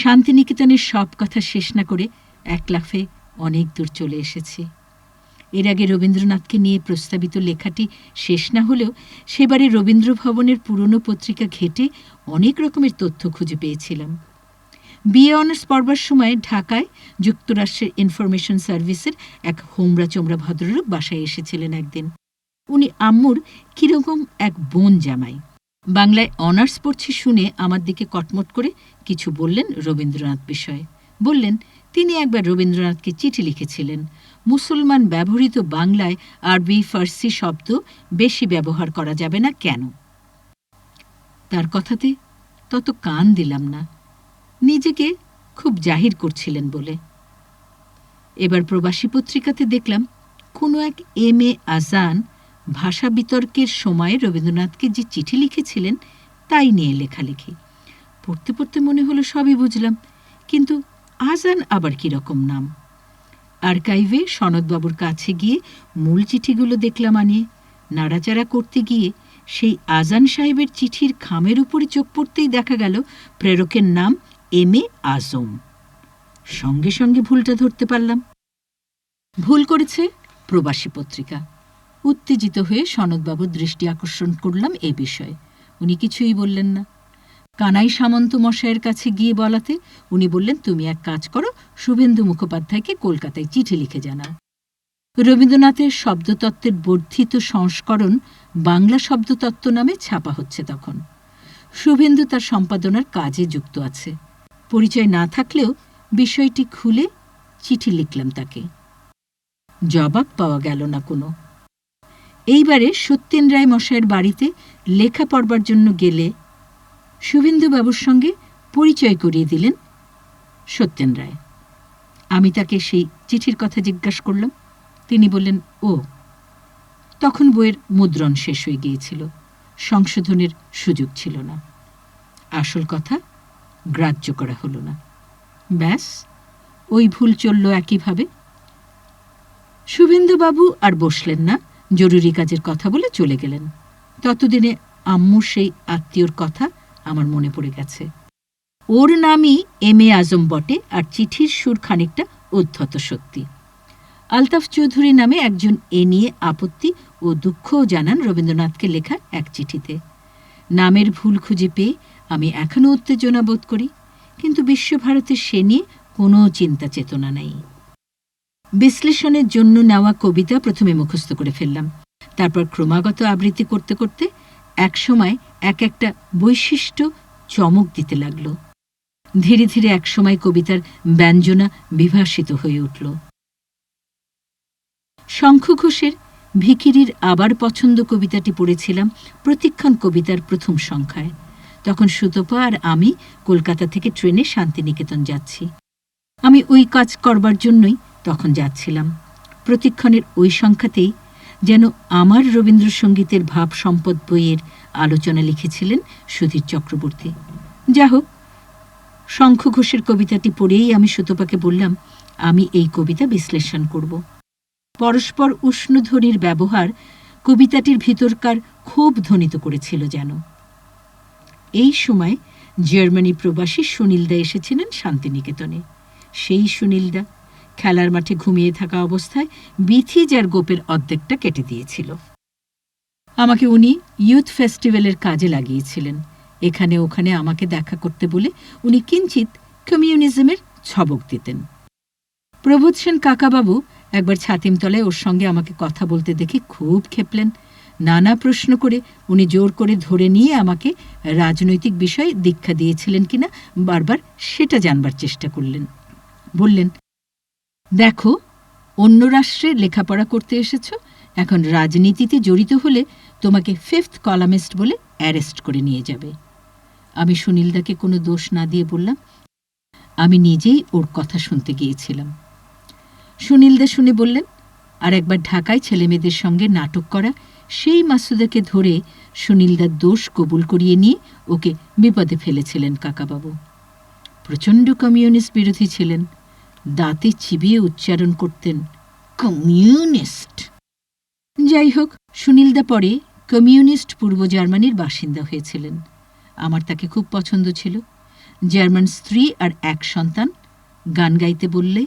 শান্তিনিকেতনের সব কথা শেষ না করে এক লাফে অনেক দূর চলে এসেছি। এর আগে রবীন্দ্রনাথকে নিয়ে প্রস্তাবিত লেখাটি শেষ না হলেও সেবারে রবীন্দ্র ভবনের পুরনো পত্রিকা ঘেটে অনেক রকমের তথ্য খুঁজে পেয়েছিলাম। বিএ অনার্স পড়বার সময় ঢাকায় যুক্তরাষ্ট্রের ইনফরমেশন সার্ভিসের এক হোমরা চোমরা ভদ্রলোক বাসায় এসেছিলেন একদিন। উনি আম্মুর কীরকম এক বোন জামাই। বাংলায় অনার্স পড়ছি শুনে আমার দিকে কটমট করে কিছু বললেন রবীন্দ্রনাথ বিষয়ে। বললেন, তিনি একবার রবীন্দ্রনাথকে চিঠি লিখেছিলেন। মুসলমান ব্যবহৃত বাংলায় আরবি, ফার্সি শব্দ বেশি ব্যবহার করা যাবে না কেন? তার কথাতে তত কান দিলাম না। নিজেকে খুব জাহির করছিলেন বলে। এবার প্রবাসী পত্রিকাতে দেখলাম, কোনো এক এম এ আজান ভাষা বিতর্কের সময় রবীন্দ্রনাথকে যে চিঠি লিখেছিলেন, তাই নিয়ে লেখালেখি। পড়তে পড়তে মনে হলো সবই বুঝলাম, কিন্তু আজান আবার কীরকম নাম? আর্কাইভে সনদবাবুর কাছে গিয়ে মূল চিঠিগুলো দেখলাম আনিয়ে। নাড়াচাড়া করতে গিয়ে সেই আজান সাহেবের চিঠির খামের উপরে চোখ পড়তেই দেখা গেল প্রেরকের নাম এম এ আজম। সঙ্গে সঙ্গে ভুলটা ধরতে পারলাম। ভুল করেছে প্রবাসী পত্রিকা। উত্তেজিত হয়ে সনদবাবুর দৃষ্টি আকর্ষণ করলাম এ বিষয়ে। উনি কিছুই বললেন না। কানাই সামন্ত মশাইয়ের কাছে গিয়ে বলাতে উনি বললেন, তুমি এক কাজ করো, শুভেন্দু মুখোপাধ্যায়কে কলকাতায় চিঠি লিখে জানাও। রবীন্দ্রনাথের শব্দতত্ত্বের বর্ধিত সংস্করণ বাংলা শব্দতত্ত্ব নামে ছাপা হচ্ছে তখন। শুভেন্দু তার সম্পাদনার কাজে যুক্ত আছে। পরিচয় না থাকলেও বিষয়টি খুলে চিঠি লিখলাম তাকে। জবাব পাওয়া গেল না কোনো। এইবারে সত্যেন রায় মশাইয়ের বাড়িতে লেখা পড়বার জন্য গেলে শুভেন্দুবাবুর সঙ্গে পরিচয় করিয়ে দিলেন সত্যেন রায়। আমি তাকে সেই চিঠির কথা জিজ্ঞাসা করলাম। তিনি বললেন, ও। তখন বইয়ের মুদ্রণ শেষ হয়ে গিয়েছিল। সংশোধনের সুযোগ ছিল না। আসল কথা, গ্রাহ্য করা হলো না। ব্যাস, ওই ভুল চলল একইভাবে। শুভেন্দুবাবু আর বসলেন না। জরুরি কাজের কথা বলে চলে গেলেন। ততদিনে আম্মুর সেই আত্মীয়র কথা আমার মনে পড়ে গেছে। ওর নামই এম এ আজম বটে আর চিঠির সুর খানিকটা উদ্ধত সত্যি আলতাফ চৌধুরী নামে একজন এ নিয়ে আপত্তি ও দুঃখও জানান রবীন্দ্রনাথকে লেখা এক চিঠিতে। নামের ভুল খুঁজে পেয়ে আমি এখনও উত্তেজনা বোধ করি, কিন্তু বিশ্বভারতের সে নিয়ে কোনো চিন্তা চেতনা নেই। বিশ্লেষণের জন্য নেওয়া কবিতা প্রথমে মুখস্থ করে ফেললাম। তারপর ক্রমাগত আবৃত্তি করতে করতে একসময় এক একটা বৈশিষ্ট্য চমক দিতে লাগল। ধীরে ধীরে একসময় কবিতার ব্যঞ্জনা বিভাসিত হয়ে উঠল। শঙ্খ ঘোষের ভিখিরির আবার পছন্দ কবিতাটি পড়েছিলাম প্রতিক্ষণ কবিতার প্রথম সংখ্যায়। তখন সুতপা আর আমি কলকাতা থেকে ট্রেনে শান্তিনিকেতন যাচ্ছি। আমি ওই কাজ করবার জন্যই তখন যাচ্ছিলাম। প্রতিক্ষণের ওই সংখ্যাতেই যেন আমার রবীন্দ্রসঙ্গীতের ভাব সম্পদ বইয়ের আলোচনা লিখেছিলেন সুধীর চক্রবর্তী। যা হোক শঙ্খ ঘোষের কবিতাটি পড়েই আমি সুতপাকে বললাম, আমি এই কবিতা বিশ্লেষণ করব। পরস্পর উষ্ণধ্বনির ব্যবহার কবিতাটির ভিতরকার ক্ষোভ ধ্বনিত করেছিল যেন। এই সময় জার্মানি প্রবাসী সুনীলদা এসেছিলেন শান্তিনিকেতনে। সেই সুনীলদা খেলার মাঠে ঘুমিয়ে থাকা অবস্থায় বিথি যার গোপের অর্ধেকটা কেটে দিয়েছিল। আমাকে উনি ইউথ ফেস্টিভ্যালের কাজে লাগিয়েছিলেন। এখানে ওখানে আমাকে দেখা করতে বলে উনি কিঞ্চিত কমিউনিজমের ছবক দিতেন। প্রবোধ সেন কাকাবাবু একবার ছাতিমতলায় ওর সঙ্গে আমাকে কথা বলতে দেখে খুব খেপলেন। নানা প্রশ্ন করে উনি জোর করে ধরে নিয়ে আমাকে রাজনৈতিক বিষয়ে দীক্ষা দিয়েছিলেন কিনা বারবার সেটা জানবার চেষ্টা করলেন। বললেন দেখো, অন্য রাষ্ট্রে লেখাপড়া করতে এসেছ, এখন রাজনীতিতে জড়িত হলে তোমাকে ফিফথ কলামিস্ট বলে অ্যারেস্ট করে নিয়ে যাবে। আমি সুনীলদাকে কোনো দোষ না দিয়ে বললাম, আমি নিজেই ওর কথা শুনতে গিয়েছিলাম। সুনীলদা শুনে বললেন, আর একবার ঢাকায় ছেলেমেয়েদের সঙ্গে নাটক করা, সেই মাসুদাকে ধরে সুনীলদার দোষ কবুল করিয়ে নিয়ে ওকে বিপদে ফেলেছিলেন কাকাবাবু। প্রচণ্ড কমিউনিস্ট বিরোধী ছিলেন। দাঁতে চিবিয়ে উচ্চারণ করতেন, কমিউনিস্ট যাই হোক, সুনীলদা পরে কমিউনিস্ট পূর্ব জার্মানির বাসিন্দা হয়েছিলেন। আমার তাকে খুব পছন্দ ছিল। জার্মান স্ত্রী আর এক সন্তান, গান গাইতে বললে,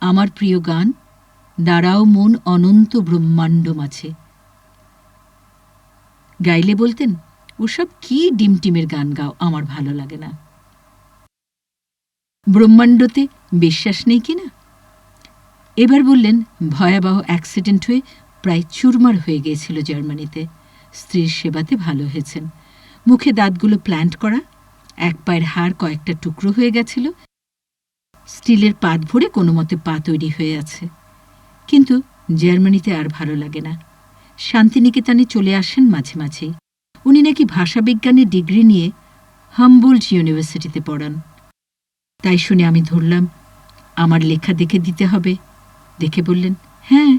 আমার প্রিয় গান, দাঁড়াও মন অনন্ত ব্রহ্মাণ্ড মাঝে গাইলে বলতেন, ওসব কি ডিমটিমের গান গাও, আমার ভালো লাগে না। ব্রহ্মাণ্ডতে বিশ্বাস নেই কি না? এবার বললেন, ভয়াবহ অ্যাক্সিডেন্ট হয়ে প্রায় চুরমার হয়ে গিয়েছিল জার্মানিতে। স্ত্রীর সেবাতে ভালো হয়েছেন। মুখে দাঁতগুলো প্ল্যান্ট করা, এক পায়ের হাড় কয়েকটা টুকরো হয়ে গেছিল। স্টিলের পাত ভরে কোনো মতে পা তৈরি হয়ে আছে। কিন্তু জার্মানিতে আর ভালো লাগে না। শান্তিনিকেতনে চলে আসেন মাঝে মাঝেই। উনি নাকি ভাষাবিজ্ঞানে ডিগ্রি নিয়ে হাম্বোল্ড ইউনিভার্সিটিতে পড়ান। তাই শুনে আমি ধরলাম আমার লেখা দেখে দিতে হবে। দেখে বললেন হ্যাঁ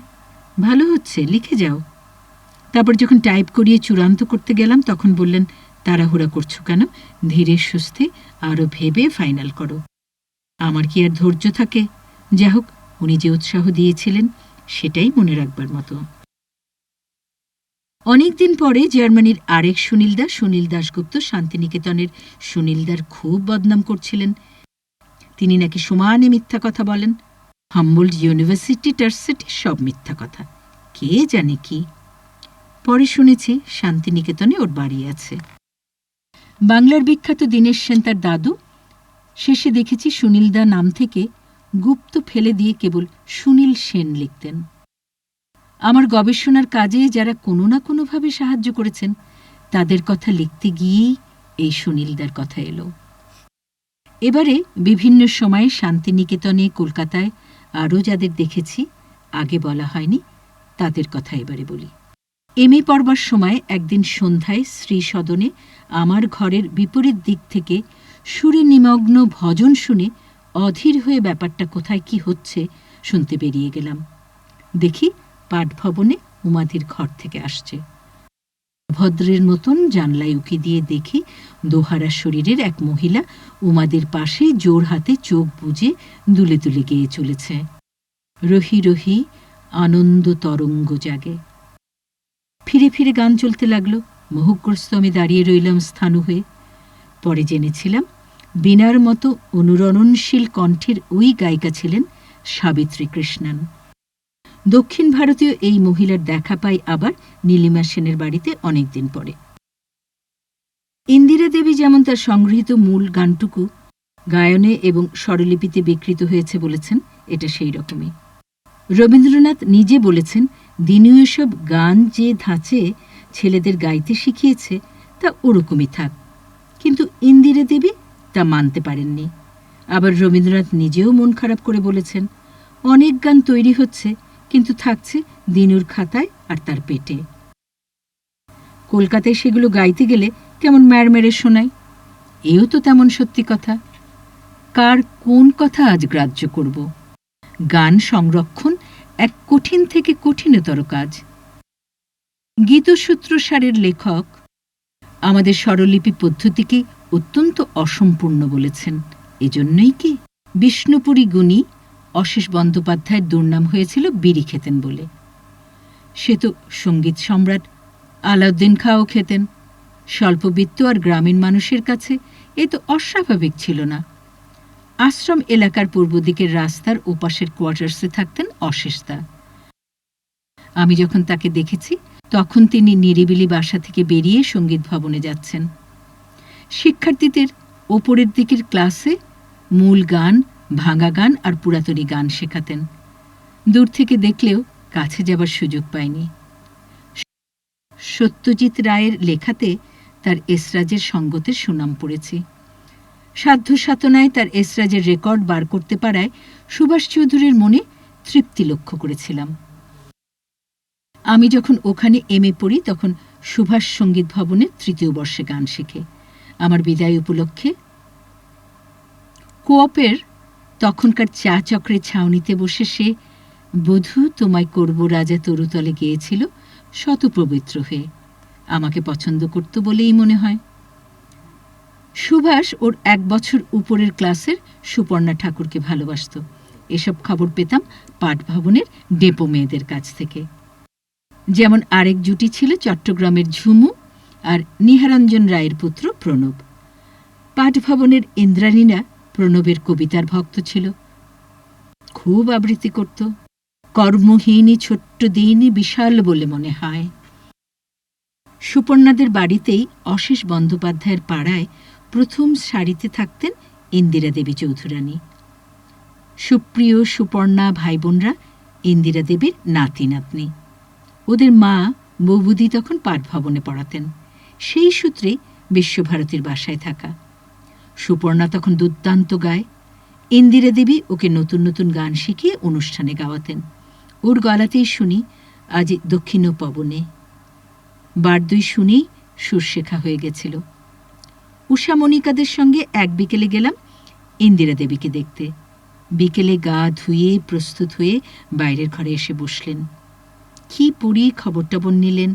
ভালো হচ্ছে, লিখে যাও। তারপর যখন টাইপ করিয়ে চূড়ান্ত করতে গেলাম, তখন বললেন, তাড়াহুড়া করছ কেন? ধীরে সুস্থে আরও ভেবে ফাইনাল করো। আমার কি আর ধৈর্য থাকে? যা হোক, উনি যে উৎসাহ দিয়েছিলেন, সেটাই মনে রাখবার মতো। অনেকদিন পরে জার্মানির আরেক সুনীল সুনীলদা সুনীল দাশগুপ্ত শান্তিনিকেতনের সুনীলদার খুব বদনাম করছিলেন। তিনি নাকি সমানে মিথ্যা কথা বলেন? হাম্বোল্ড ইউনিভার্সিটি টার্সিটি সব মিথ্যা কথা। কে জানে কি? পরে শুনেছি শান্তিনিকেতনে ওর বাড়ি আছে। বাংলার বিখ্যাত দীনেশ সেন তার দাদু। শেষে দেখেছি সুনীলদা নাম থেকে গুপ্ত ফেলে দিয়ে কেবল সুনীল সেন লিখতেন। আমার গবেষণার কাজে যারা কোনো না কোনোভাবে সাহায্য করেছেন, তাদের কথা লিখতে গিয়েই এই সুনীলদার কথা এলো। এবারে বিভিন্ন সময়ে শান্তিনিকেতনে, কলকাতায় আরও যাদের দেখেছি, আগে বলা হয়নি, তাদের কথা এবারে বলি। এম এ পড়বার সময় একদিন সন্ধ্যায় শ্রী সদনে আমার ঘরের বিপরীত দিক থেকে সুরে নিমগ্ন ভজন শুনে অধীর হয়ে ব্যাপারটা কোথায় কি হচ্ছে শুনতে বেরিয়ে গেলাম। দেখি পাঠভবনে উমাদির ঘর থেকে আসছে। ভদ্রের মতন জানলায় উকি দিয়ে দেখি দোহারা শরীরের এক মহিলা উমাদের পাশে জোর হাতে চোখ বুজে দুলে দুলে গেয়ে চলেছে। রহি রহি, আনন্দ তরঙ্গ জাগে। ফিরে ফিরে গান চলতে লাগল মোহগ্রস্ত আমি দাঁড়িয়ে রইলাম স্থানু হয়ে। পরে জেনেছিলাম বিনার মতো অনুরণনশীল কণ্ঠের ওই গায়িকা ছিলেন সাবিত্রী কৃষ্ণান। দক্ষিণ ভারতীয় এই মহিলার দেখা পাই আবার নীলিমা সেনের বাড়িতে অনেকদিন পরে। ইন্দিরা দেবী যেমন তার সংগৃহীত মূল গানটুকু, গায়নে এবং স্বরলিপিতে বিকৃত হয়েছে বলেছেন, এটা সেই রকমই। রবীন্দ্রনাথ নিজে বলেছেন, দিনু এসব গান যে ধাঁচে ছেলেদের গাইতে শিখিয়েছে, তা ওরকমই থাক। কিন্তু ইন্দিরা দেবী তা মানতে পারেননি। আবার রবীন্দ্রনাথ নিজেও মন খারাপ করে বলেছেন, অনেক গান তৈরি হচ্ছে কিন্তু থাকছে দিনুর খাতায় আর তার পেটে। কলকাতায় সেগুলো গাইতে গেলে কেমন ম্যারমেরে শোনায়? এও তো তেমন সত্যি কথা। কার কোন কথা আজ গ্রাহ্য করব? গান সংরক্ষণ এক কঠিন থেকে কঠিনতর কাজ। গীতসূত্রসারের লেখক আমাদের স্বরলিপি পদ্ধতিকে অত্যন্ত অসম্পূর্ণ বলেছেন। এজন্যই কি? বিষ্ণুপুরী গুণী অশেষ বন্দ্যোপাধ্যায়ের দুর্নাম হয়েছিল বিড়ি খেতেন বলে। সে তো সংগীত সম্রাট, আলাউদ্দিন খাও খেতেন। স্বল্পবিত্ত আর গ্রামীণ মানুষের কাছে এ তো অস্বাভাবিক ছিল না। আশ্রম এলাকার পূর্ব দিকের রাস্তার ওপাশের কোয়ার্টার্সে থাকতেন অশেষদা আমি যখন তাকে দেখেছি, তখন তিনি নিরিবিলি বাসা থেকে বেরিয়ে সংগীত ভবনে যাচ্ছেন। শিক্ষার্থীদের ওপরের দিকের ক্লাসে মূল গান ভাঙা গান আর পুরাতনী গান শেখাতেন। দূর থেকে দেখলেও কাছে যাবার সুযোগ পায়নি। সত্যজিৎ রায়ের লেখাতে তার এসরাজের সঙ্গতের সুনাম পড়েছি। সাধ্য সাধনায় তার এসরাজের রেকর্ড বার করতে পারায় সুভাষ চৌধুরীর মনে তৃপ্তি লক্ষ্য করেছিলাম। আমি যখন ওখানে এম এ পড়ি, তখন সুভাষ সংগীত ভবনে তৃতীয় বর্ষে গান শেখে। আমার বিদায় উপলক্ষে কোঅপের তখনকার চা চক্রের ছাউনিতে বসে সে, বধূ, তোমায় করব রাজা তরুতলে গিয়েছিল শতপবিত্র হয়ে। আমাকে পছন্দ করত বলেই মনে হয়। সুভাষ ওর এক বছর উপরের ক্লাসের সুপর্ণা ঠাকুরকে ভালোবাসত। এসব খবর পেতাম পাঠভবনের ডেপো মেয়েদের কাছ থেকে। যেমন আরেক জুটি ছিল চট্টগ্রামের ঝুমু আর নিহারঞ্জন রায়ের পুত্র প্রণব। পাঠভবনের ইন্দ্রাণীরা প্রণবের কবিতার ভক্ত ছিল। খুব আবৃত্তি করত। কর্মহীনই ছোট্ট দিনই বিশাল বলে মনে হয়। সুপর্ণাদের বাড়িতেই অশেষ বন্দ্যোপাধ্যায়ের পাড়ায় প্রথম সারিতে থাকতেন ইন্দিরা দেবী চৌধুরানী। সুপ্রিয় সুপর্ণা ভাই বোনরা ইন্দিরা দেবীর নাতি নাতনি। ওদের মা বৌবুদি তখন পাঠভবনে পড়াতেন। সেই সূত্রে বিশ্বভারতীর বাসায় থাকা। সুপর্ণা তখন দুর্দান্ত গায়। ইন্দিরা দেবী ওকে নতুন নতুন গান শিখিয়ে অনুষ্ঠানে গাওয়াতেন। ওর গলাতেই শুনি, আজ দক্ষিণ পবনে। বার দুই শুনেই সুর শেখা হয়ে গেছিল। উষা মনিকাদের সঙ্গে এক বিকেলে গেলাম ইন্দিরা দেবীকে দেখতে। বিকেলে গা ধুয়ে প্রস্তুত হয়ে বাইরের ঘরে এসে বসলেন। কি পড়ি খবর টবর নিলেন,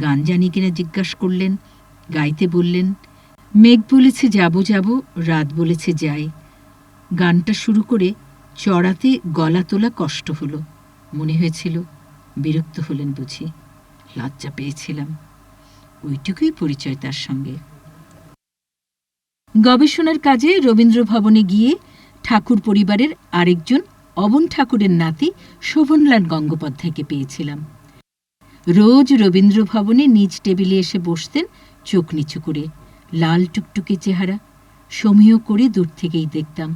গান জানি কিনা জিজ্ঞাসা করলেন, গাইতে বললেন মেঘ বলেছে যাব যাব, রাত বলেছে যাই। গানটা শুরু করে চড়াতে গলা তোলা কষ্ট হলো। মনে হয়েছিল বিরক্ত হলেন বুঝি। লজ্জা পেয়েছিলাম। ওইটুকুই পরিচয় তার সঙ্গে। গবেষণার কাজে রবীন্দ্র ভবনে গিয়ে ঠাকুর পরিবারের আরেকজন অবন ঠাকুরের নাতি শোভনলাল গঙ্গোপাধ্যায়কে পেয়েছিলাম। রোজ রবীন্দ্র ভবনে নিজ টেবিলে এসে বসতেন চোখ নিচু করে। লাল টুকটুকে চেহারা, সমীহ করে দূর থেকেই দেখতাম।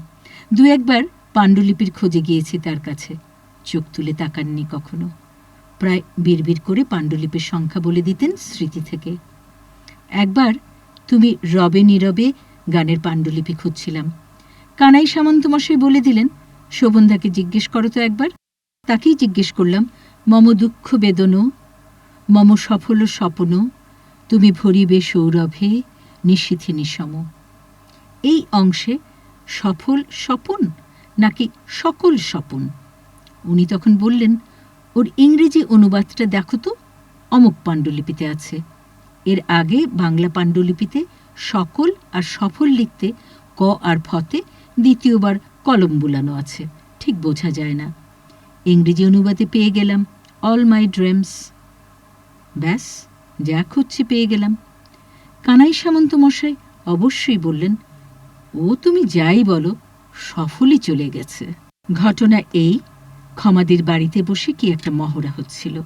দু একবার পাণ্ডুলিপির খোঁজে গিয়েছি তার কাছে, চোখ তুলে তাকাননি কখনো। প্রায় বিড়বিড় করে পাণ্ডুলিপির সংখ্যা বলে দিতেন স্মৃতি থেকে। একবার তুমি রবে নীরবে গানের পাণ্ডুলিপি খুঁজছিলাম। কানাই সামন্তমশাই বলে দিলেন, শোভনদাকে জিজ্ঞেস করো তো একবার। তাকেই জিজ্ঞেস করলাম, মম দুঃখ বেদন, মম সফল স্বপন, তুমি ভরিবে সৌরভে নিশীথি নিসম। এই অংশে সফল স্বপন নাকি সকল স্বপন? উনি তখন বললেন, ওর ইংরেজি অনুবাদটা দেখো তো, অমুক পাণ্ডুলিপিতে আছে। এর আগে বাংলা পাণ্ডুলিপিতে সকল আর সফল লিখতে ক আর ফতে দ্বিতীয়বার কলম বুলানো আছে। ঠিক বোঝা যায় না। ইংরেজি অনুবাদে পেয়ে গেলাম, অল মাই ড্রিমস। ব্যাস, যা খুঁজছি পেয়ে গেলাম। কানাই সামন্ত মশাই অবশ্যই বললেন, ও তুমি যাই বলো, সফলই চলে গেছে। ঘটনা এই, ক্ষমাদির বাড়িতে বসে কি একটা মহড়া হচ্ছিল।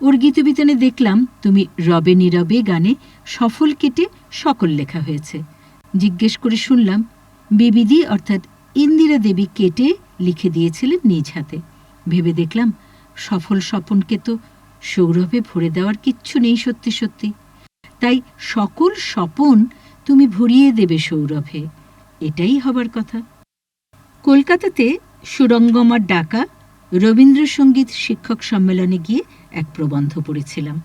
ওর গীতবিতানে দেখলাম তুমি রবে নীরবে গানে সফল কেটে সকল লেখা হয়েছে। জিজ্ঞেস করে শুনলাম বিবিদি অর্থাৎ ইন্দিরা দেবী কেটে লিখে দিয়েছিলেন নিজ হাতে। ভেবে দেখলাম, সফল স্বপনকে তো সৌরভে ভরে দেওয়ার কিচ্ছু নেই সত্যি সত্যি। তাই সকল স্বপন তুমি ভরিয়ে দেবে সৌরভে। এটাই হবার কথা। কলকাতাতে সুরঙ্গমার ডাকা রবীন্দ্রসঙ্গীত শিক্ষক সম্মেলনে গিয়ে এক প্রবন্ধ পড়েছিলাম।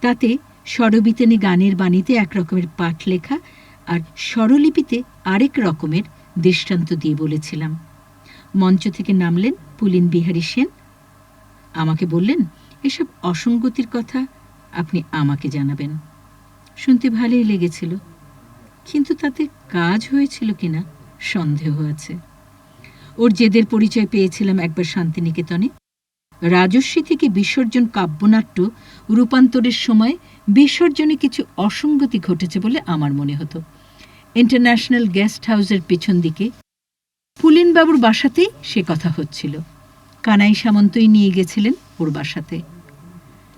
তাতে স্বরবিতানে গানের বাণীতে এক রকমের পাঠ লেখা আর স্বরলিপিতে আরেক রকমের দৃষ্টান্ত দিয়ে বলেছিলাম। মঞ্চ থেকে নামলেন পুলিন বিহারী সেন। আমাকে বললেন, এসব অসঙ্গতির কথা আপনি আমাকে জানাবেন। শুনতে ভালোই লেগেছিল। কিন্তু তাতে কাজ হয়েছিল কিনা সন্দেহ আছে। ওর জেদের পরিচয় পেয়েছিলাম একবার শান্তিনিকেতনে। রাজস্বী থেকে বিসর্জন কাব্যনাট্য রূপান্তরের সময় বিসর্জনে কিছু অসঙ্গতি ঘটেছে বলে আমার মনে হতো। ইন্টারন্যাশনাল গেস্ট হাউসের পেছন দিকে পুলিনবাবুর বাসাতেই সে কথা হচ্ছিল। কানাই সামন্তই নিয়ে গেছিলেন ওর বাসাতে।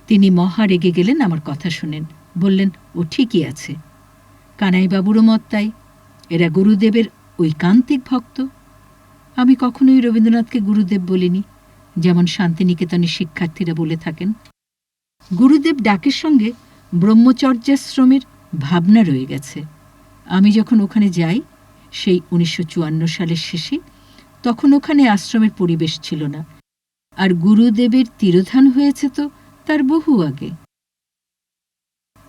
তিনি মহা রেগে গেলেন আমার কথা শুনেন। বললেন ও ঠিকই আছে। কানাইবাবুরও মত তাই। এরা গুরুদেবের ঐকান্তিক ভক্ত। আমি কখনোই রবীন্দ্রনাথকে গুরুদেব বলিনি, যেমন শান্তিনিকেতনের শিক্ষার্থীরা বলে থাকেন। গুরুদেব ডাকের সঙ্গে ব্রহ্মচর্যাশ্রমের ভাবনা রয়ে গেছে। আমি যখন ওখানে যাই, সেই উনিশশো চুয়ান্ন সালের শেষে, তখন ওখানে আশ্রমের পরিবেশ ছিল না। আর গুরুদেবের তিরোধান হয়েছে তো তার বহু আগে।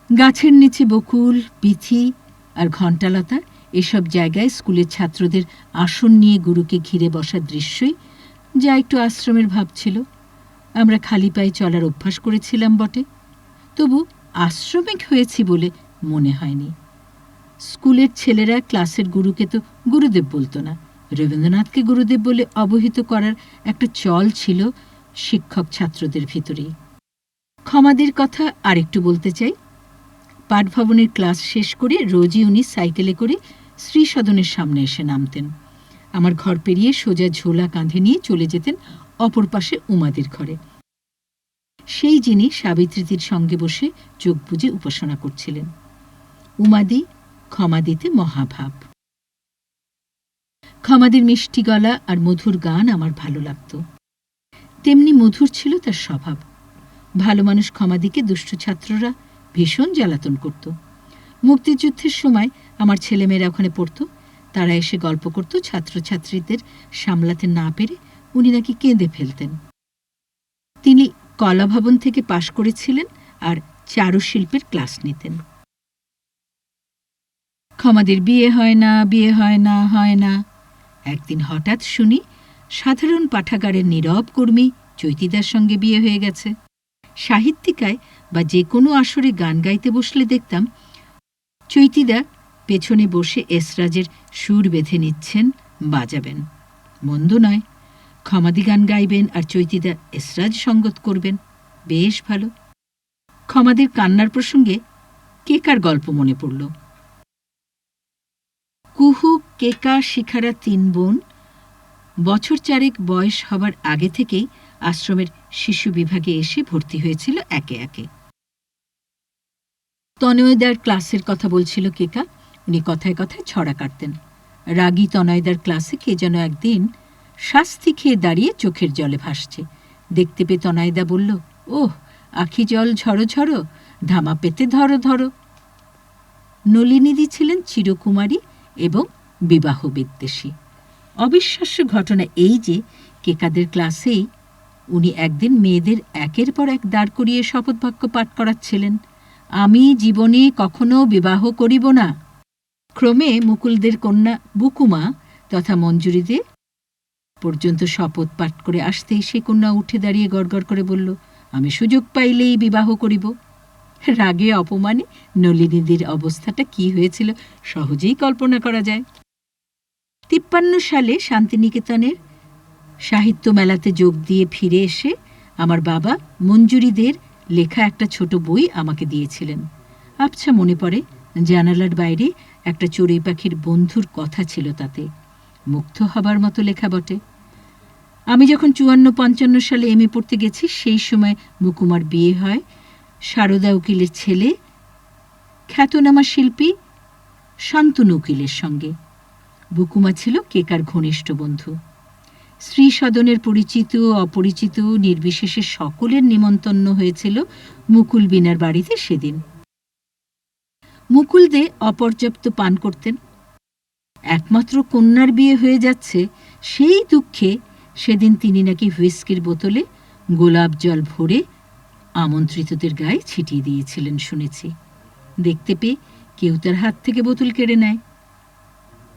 গাছের নিচে বকুল, পিথি আর ঘণ্টালতা এসব জায়গায় স্কুলের ছাত্রদের আসন নিয়ে গুরুকে ঘিরে বসার দৃশ্যই যা একটু আশ্রমের ভাব ছিল। আমরা খালি পায়ে চলার অভ্যাস করেছিলাম বটে। তবু আশ্রমিক হয়েছি বলে মনে হয়নি। স্কুলের ছেলেরা ক্লাসের গুরুকে তো গুরুদেব বলতো না। রবীন্দ্রনাথকে গুরুদেব বলে অবহিত করার একটা চল ছিল শিক্ষক ছাত্রদের ভিতরেই। ক্ষমাদের কথা আরেকটু বলতে চাই। পাঠভবনের ক্লাস শেষ করে রোজই উনি সাইকেলে করে শ্রী সদনের সামনে এসে নামতেন। আমার ঘর পেরিয়ে সোজা ঝোলা কাঁধে নিয়ে চলে যেতেন অপর পাশে উমাদের ঘরে। সেই যিনি সাবিত্রীতির সঙ্গে বসে চোখ বুজে উপাসনা করছিলেন। উমাদি ক্ষমা দিতে মহাভাব। ক্ষমাদের মিষ্টি গলা আর মধুর গান আমার ভালো লাগত। তেমনি মধুর ছিল তার স্বভাব। ভালো মানুষ ক্ষমাদিকে দুষ্ট ছাত্ররা ভীষণ জ্বালাতন করত। মুক্তিযুদ্ধের সময় আমার ছেলেমেয়েরা ওখানে পড়তো। তারা এসে গল্প করত, ছাত্রছাত্রীদের সামলাতে না পেরে উনি নাকি কেঁদে ফেলতেন। তিনি কলাভবন থেকে পাশ করেছিলেন আর চারুশিল্পের ক্লাস নিতেন। ক্ষমাদের বিয়ে হয় না, বিয়ে হয় না হয় না। একদিন হঠাৎ শুনি সাধারণ পাঠাগারের নীরব কর্মী চৈতিদার সঙ্গে বিয়ে হয়ে গেছে। সাহিত্যিকায় বা যে কোনো আসরে গান গাইতে বসলে দেখতাম চৈতিদা পেছনে বসে এসরাজের সুর বেঁধে নিচ্ছেন, বাজাবেন। মন্দ নয়, ক্ষমাদি গান গাইবেন আর চৈতিদা এসরাজ সঙ্গত করবেন। বেশ ভালো। ক্ষমাদের কান্নার প্রসঙ্গে কেকার গল্প মনে পড়ল? কুহু কেকা শিখারা তিন বোন? বছর চারেক বয়স হবার আগে থেকেই আশ্রমের শিশু বিভাগে এসে ভর্তি হয়েছিল একে একে। তনয়দার ক্লাসের কথা বলছিল কেকা উনি কথায় কথায় ছড়া কাটতেন। রাগী তনয়দার ক্লাসে কে যেন একদিন শাস্তি খেয়ে দাঁড়িয়ে চোখের জলে ভাসছে। দেখতে পেয়ে তনয়দা বলল, ওহ, আখি জল ঝড়ো ঝড়ো ধামা পেতে ধরো ধরো। নলিনীদি ছিলেন চিরকুমারী এবং বিবাহ বিদ্বেষী অবিশ্বাস্য ঘটনা এই যে কেকাদের ক্লাসেই উনি একদিন মেয়েদের একের পর এক দাঁড় করিয়ে শপথ বাক্য পাঠ করাচ্ছিলেন। আমি জীবনে কখনো বিবাহ করিব না। ক্রমে মুকুলদের কন্যা বুকুমা তথা মঞ্জুরিদের পর্যন্ত শপথ পাঠ করে আসতেই সে কন্যা উঠে দাঁড়িয়ে গড়গড় করে বলল, আমি সুযোগ পাইলেই বিবাহ করিব। রাগে অপমানে নলিনীদের অবস্থাটা কি হয়েছিল সহজেই কল্পনা করা যায়। তিপ্পান্ন সালে শান্তিনিকেতনের সাহিত্য মেলাতে যোগ দিয়ে ফিরে এসে আমার বাবা মঞ্জুরিদের লেখা একটা ছোট বই আমাকে দিয়েছিলেন। আবছা মনে পড়ে, জানালার বাইরে একটা চড়ুই পাখির বন্ধুর কথা ছিল তাতে। মুগ্ধ হবার মতো লেখা বটে। আমি যখন চুয়ান্ন পঞ্চান্ন সালে এম এ পড়তে গেছি, সেই সময় মুকুমার বিয়ে হয়। সারদা উকিলের ছেলে, খ্যাতনামা শিল্পী শান্তনু উকিলের সঙ্গে। বুকুমা ছিল কেকার ঘনিষ্ঠ বন্ধু। শ্রী সদনের পরিচিত অপরিচিত নির্বিশেষে সকলের নিমন্তন্ন হয়েছিল মুকুল বিনার বাড়িতে সেদিন। মুকুল দে অপর্যাপ্ত পান করতেন। একমাত্র কন্যার বিয়ে হয়ে যাচ্ছে, সেই দুঃখে সেদিন তিনি নাকি হুইস্কির বোতলে গোলাপ জল ভরে আমন্ত্রিতদের গায়ে ছিটিয়ে দিয়েছিলেন, শুনেছি। দেখতে পেয়ে কেউ তার হাত থেকে বোতল কেড়ে নেয়।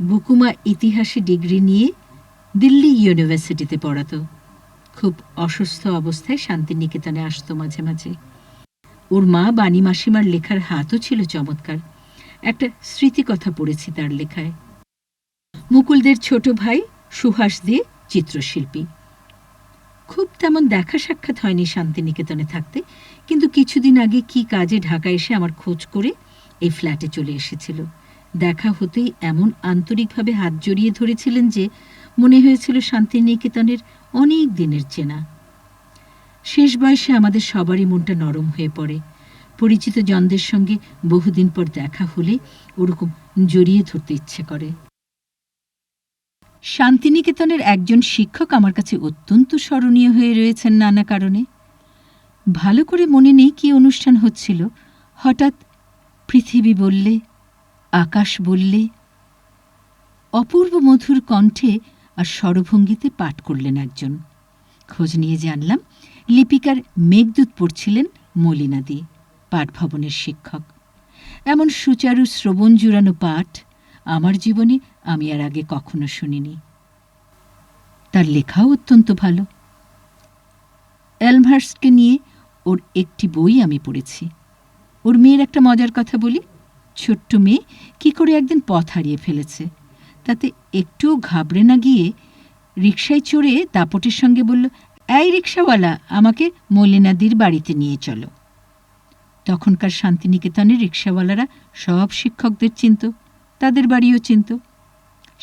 বুকুমা ইতিহাসে ডিগ্রি নিয়ে দিল্লি ইউনিভার্সিটিতে পড়াতো। খুব অসুস্থ অবস্থায় শান্তিনিকেতনে আসতো মাঝে মাঝে। ওর মা বাণী মাসিমার লেখার হাতও ছিল চমৎকার। একটা স্মৃতিকথা পড়েছি তার লেখায়। মুকুলদের ছোট ভাই সুহাস দিয়ে চিত্রশিল্পী। খুব তেমন দেখা সাক্ষাৎ হয়নি শান্তিনিকেতনে থাকতে, কিন্তু কিছুদিন আগে কি কাজে ঢাকা এসে আমার খোঁজ করে এই ফ্ল্যাটে চলে এসেছিল। দেখা হতেই এমন আন্তরিকভাবে হাত জড়িয়ে ধরেছিলেন যে মনে হয়েছিল শান্তিনিকেতনের অনেক দিনের চেনা। শেষ বয়সে আমাদের সবারই মনটা নরম হয়ে পড়ে। পরিচিত জনদের সঙ্গে বহুদিন পর দেখা হলে ওরকম জড়িয়ে ধরতে ইচ্ছে করে। শান্তিনিকেতনের একজন শিক্ষক আমার কাছে অত্যন্ত স্মরণীয় হয়ে রয়েছেন নানা কারণে। ভালো করে মনে নেই কি অনুষ্ঠান হচ্ছিল। হঠাৎ পৃথিবী বললে, আকাশ বললে, অপূর্ব মধুর কণ্ঠে আর স্বরভঙ্গিতে পাঠ করলেন একজন। খোঁজ নিয়ে জানলাম, লিপিকার মেঘদূত পড়ছিলেন মলিনাদি, পাঠভবনের শিক্ষক। এমন সুচারু শ্রবণ জুড়ানো পাঠ আমার জীবনে আমি আর আগে কখনো শুনিনি। তার লেখাও অত্যন্ত ভালো। অ্যালমহার্সকে নিয়ে ওর একটি বই আমি পড়েছি। ওর মেয়ের একটা মজার কথা বলি। ছোট্ট মেয়ে কি করে একদিন পথ হারিয়ে ফেলেছে। তাতে একটুও ঘাবড়ে না গিয়ে রিকশায় চড়ে দাপটের সঙ্গে বলল, এই রিক্সাওয়ালা আমাকে মলিনাদির বাড়িতে নিয়ে চলো। তখনকার শান্তিনিকেতনে রিক্সাওয়ালারা সব শিক্ষকদের চিনত, তাদের বাড়িও চিনত।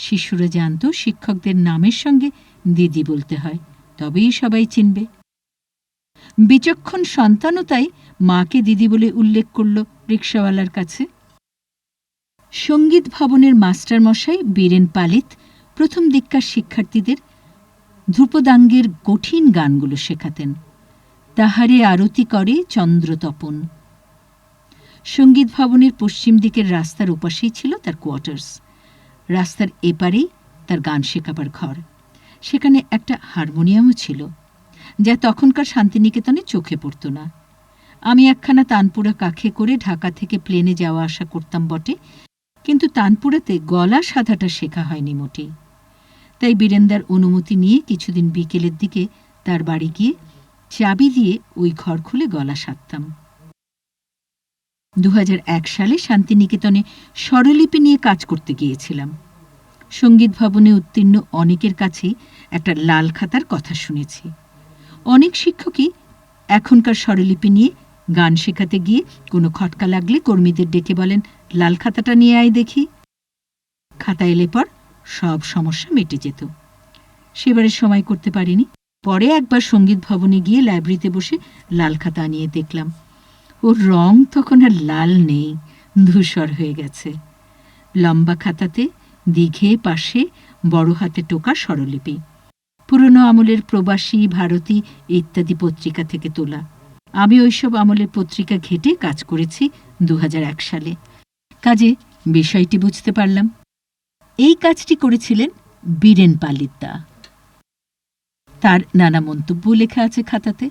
শিশুরা জানত শিক্ষকদের নামের সঙ্গে দিদি বলতে হয়, তবেই সবাই চিনবে। বিচক্ষণ সন্তানও তাই মাকে দিদি বলে উল্লেখ করল রিক্সাওয়ালার কাছে। সংগীত ভবনের মাস্টারমশাই বীরেন পালিত প্রথম দিককার শিক্ষার্থীদের ধ্রুপদাঙ্গের কঠিন গানগুলো শেখাতেন। তাহারে আরতি করে চন্দ্রতপন। সংগীত ভবনের পশ্চিম দিকের রাস্তার ওপাশেই ছিল তার কোয়ার্টার্স। রাস্তার এপারেই তার গান শেখাবার ঘর। সেখানে একটা হারমোনিয়ামও ছিল, যা তখনকার শান্তিনিকেতনে চোখে পড়ত না। আমি একখানা তানপুরা কাখে করে ঢাকা থেকে প্লেনে যাওয়া আসা করতাম বটে কিন্তু তানপুরাতে গলা সাধাটা শেখা হয়নি মোটেই তাই বীরেন্দার অনুমতি নিয়ে কিছুদিন বিকেলের দিকে তার বাড়ি গিয়ে চাবি দিয়ে ওই ঘর খুলে গলা সাধতাম। দু সালে শান্তিনিকেতনে স্বরলিপি নিয়ে কাজ করতে গিয়েছিলাম। সংগীত ভবনে উত্তীর্ণ অনেকের কাছেই একটা লাল খাতার কথা শুনেছি। অনেক শিক্ষকই এখনকার স্বরলিপি নিয়ে গান শেখাতে গিয়ে কোনো খটকা লাগলে কর্মীদের ডেকে বলেন লাল খাতাটা নিয়ে আয় দেখি। খাতা এলে পর সব সমস্যা মিটে যেত। সেবারে সময় করতে পারিনি। পরে একবার সংগীত ভবনে গিয়ে লাইব্রেরিতে বসে লাল খাতা নিয়ে দেখলাম। ওর রং তখন আর লাল নেই, ধূসর হয়ে গেছে। লম্বা খাতাতে দীঘে পাশে বড় হাতে টোকা স্বরলিপি। পুরনো আমলের প্রবাসী, ভারতী ইত্যাদি পত্রিকা থেকে তোলা। আমি ওইসব আমলের পত্রিকা ঘেটে কাজ করেছি দু হাজার এক সালে। কাজে বিষয়টি বুঝতে পারলাম। এই কাজটি করেছিলেন বীরেন পালিতা। তার নানা মন্তব্য লেখা আছে খাতাতে।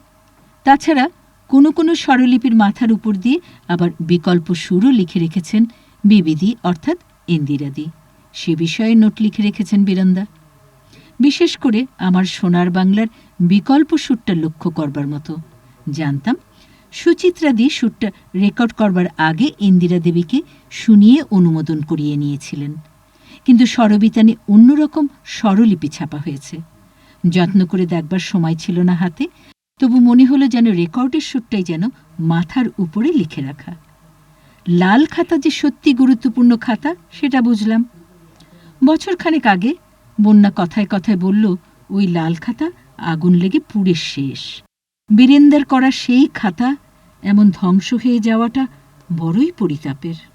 তাছাড়া কোনো কোনো স্বরলিপির মাথার উপর দিয়ে আবার বিকল্প সুরও লিখে রেখেছেন বিবিধি অর্থাৎ ইন্দিরাদি। সে বিষয়ে নোট লিখে রেখেছেন বীরন্দা। বিশেষ করে আমার সোনার বাংলার বিকল্প সুরটা লক্ষ্য করবার মতো। জানতাম সুচিত্রা দি সুরটা রেকর্ড করবার আগে ইন্দিরা দেবীকে শুনিয়ে অনুমোদন করিয়ে নিয়েছিলেন। কিন্তু স্বরবিতানে অন্যরকম স্বরলিপি ছাপা হয়েছে। যত্ন করে দেখবার সময় ছিল না হাতে, তবু মনে হলো যেন রেকর্ডের সুরটাই যেন মাথার উপরে লিখে রাখা। লাল খাতা যে সত্যি গুরুত্বপূর্ণ খাতা, সেটা বুঝলাম। বছরখানেক আগে বন্যা কথায় কথায় বলল, ওই লাল খাতা আগুন লেগে পুড়ে শেষ। বীরেন্দার করা সেই খাতা এমন ধ্বংস হয়ে যাওয়াটা বড়ই পরিতাপের।